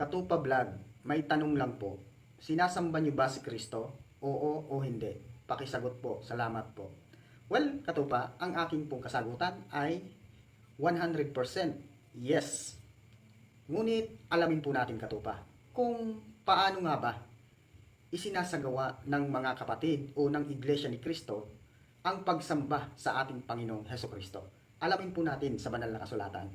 Katupa Vlog, may tanong lang po. Sinasamba niyo ba si Kristo? Oo o hindi? Pakisagot po. Salamat po. Well, Katupa, ang aking pong kasagutan ay 100% yes. Ngunit alamin po natin Katupa kung paano nga ba isinasagawa ng mga kapatid o ng Iglesia ni Kristo ang pagsamba sa ating Panginoong Heso Kristo. Alamin po natin sa banal na kasulatan.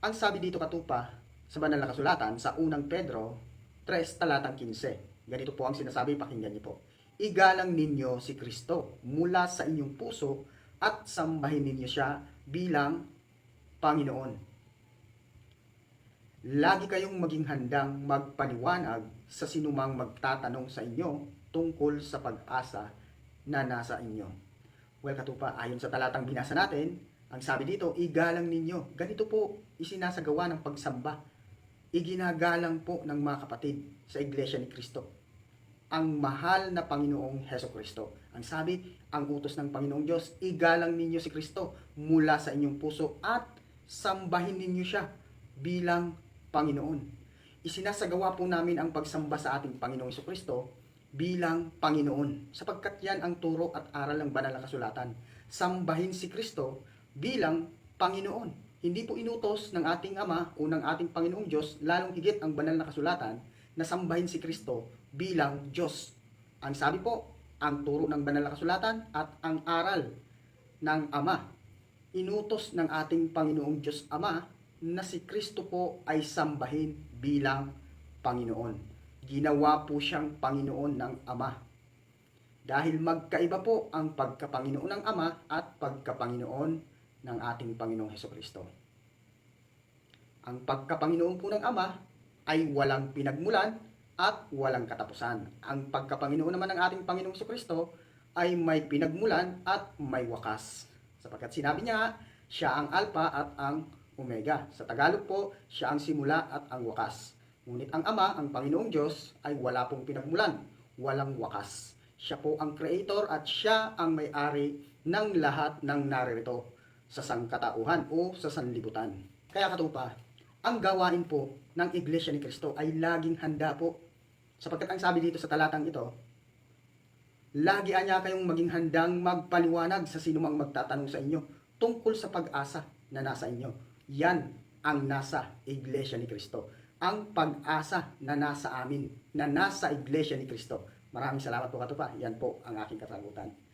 Ang sabi dito katupa sa banal na kasulatan sa unang Pedro 3 talatang 15. Ganito po ang sinasabi, pakinggan niyo po. Igalang ninyo si Kristo mula sa inyong puso at sambahin ninyo siya bilang Panginoon. Lagi kayong maging handang magpaliwanag sa sinumang magtatanong sa inyo tungkol sa pag-asa na nasa inyo. Well, katupa, ayon sa talatang binasa natin, ang sabi dito, igalang ninyo. Ganito po isinasagawa ng pagsamba. Iginagalang po ng mga kapatid sa Iglesia ni Kristo. Ang mahal na Panginoong Heso Kristo. Ang sabi, ang utos ng Panginoong Diyos, igalang ninyo si Kristo mula sa inyong puso at sambahin ninyo siya bilang Panginoon. Isinasagawa po namin ang pagsamba sa ating Panginoong Heso Kristo bilang Panginoon sapagkat yan ang turo at aral ng banal na kasulatan. Sambahin si Kristo bilang Panginoon. Hindi po inutos ng ating Ama o ng ating Panginoong Diyos, lalong higit ang banal na kasulatan, na sambahin si Kristo bilang Diyos. Ang sabi po, ang turo ng banal na kasulatan at ang aral ng Ama. Inutos ng ating Panginoong Diyos Ama na si Kristo po ay sambahin bilang Panginoon. Ginawa po siyang Panginoon ng Ama. Dahil magkaiba po ang pagkapanginoon ng Ama at pagkapanginoon ng ating Panginoong Heso Kristo. Ang pagkapanginoon po ng Ama ay walang pinagmulan at walang katapusan. Ang pagkapanginoon naman ng ating Panginoong Heso Kristo ay may pinagmulan at may wakas. Sapagkat sinabi niya, siya ang Alpha at ang Omega. Sa Tagalog po, siya ang simula at ang wakas. Ngunit ang Ama, ang Panginoong Diyos, ay wala pong pinagmulan, walang wakas. Siya po ang Creator at siya ang may-ari ng lahat ng naririto sa sangkatauhan o sa sanlibutan. Kaya katupa, ang gawain po ng Iglesia ni Kristo ay laging handa po. Sapagkat ang sabi dito sa talatang ito, lagi anya kayong maging handang magpaliwanag sa sinumang magtatanong sa inyo tungkol sa pag-asa na nasa inyo. Yan ang nasa Iglesia ni Kristo. Ang pag-asa na nasa amin, na nasa Iglesia ni Kristo. Maraming salamat po katupa. Yan po ang aking kasagutan.